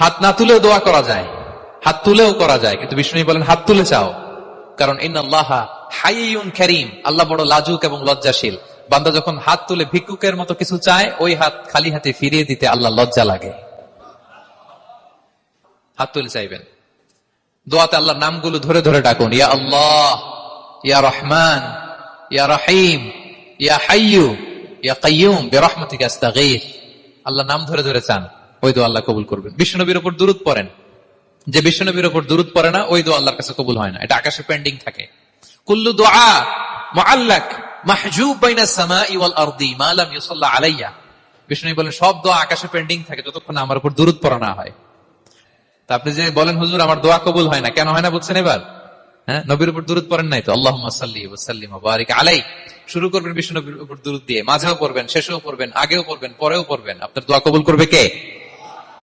হাত না তুলেও দোয়া করা যায়, হাত তুলেও করা যায়, কিন্তু বিষ্ণু বলেন, হাত তুলে চাও। কারণ ইন্নাল্লাহ হাইয়ুন করিম, আল্লাহ বড় লাজুক এবং লজ্জাশীল। বান্দা যখন হাত তুলে ভিক্ষুকের মতো কিছু চায়, ওই হাত খালি হাতে ফিরিয়ে দিতে আল্লাহ লজ্জা লাগে। হাত তুলে চাইবেন। দোয়াতে আল্লাহর নামগুলো ধরে ধরে ডাকুন, ইয়া আল্লাহ, ইয়া রহমান, ইয়া রহিম, ইয়া হাইয়ু, ইয়া কাইয়ুম আস্তাগীথ আল্লাহ নাম ধরে ধরে চান। ওই দোয়া আল্লাহ কবুল করবেন। বিষ্ণুনবীর উপর দূরত পড়েন। যে বিষ্ণুনবীর উপর দূরত পড়ে না, ওই দোয়া আল্লাহর কাছে কবুল হয় না। এটা আকাশে পেন্ডিং থাকে। কুল্লু দোয়া মাহজুব বাইনা আরদি ইউসাল্লা আলাইয়া। বিষ্ণু বলেন, সব দোয়া আকাশে পেন্ডিং থাকে, যতক্ষণ আমার উপর দূরত হয়। তা আপনি যে বলেন, হুজুর, আমার দোয়া কবুল হয় না, কেন হয় না? বলছেন এবার। হ্যাঁ নবীর উপর দূরত পড়েন নাই তো? আল্লাহ সাল্লি ওসাল্লিম বারিক আলাই শুরু করবেন বিশ্ব নবীর উপর দূরত দিয়ে। মাঝেও পড়বেন, শেষেও পড়বেন, আগেও পড়বেন, পরেও পড়বেন। আপনার দোয়া কবুল করবে কে?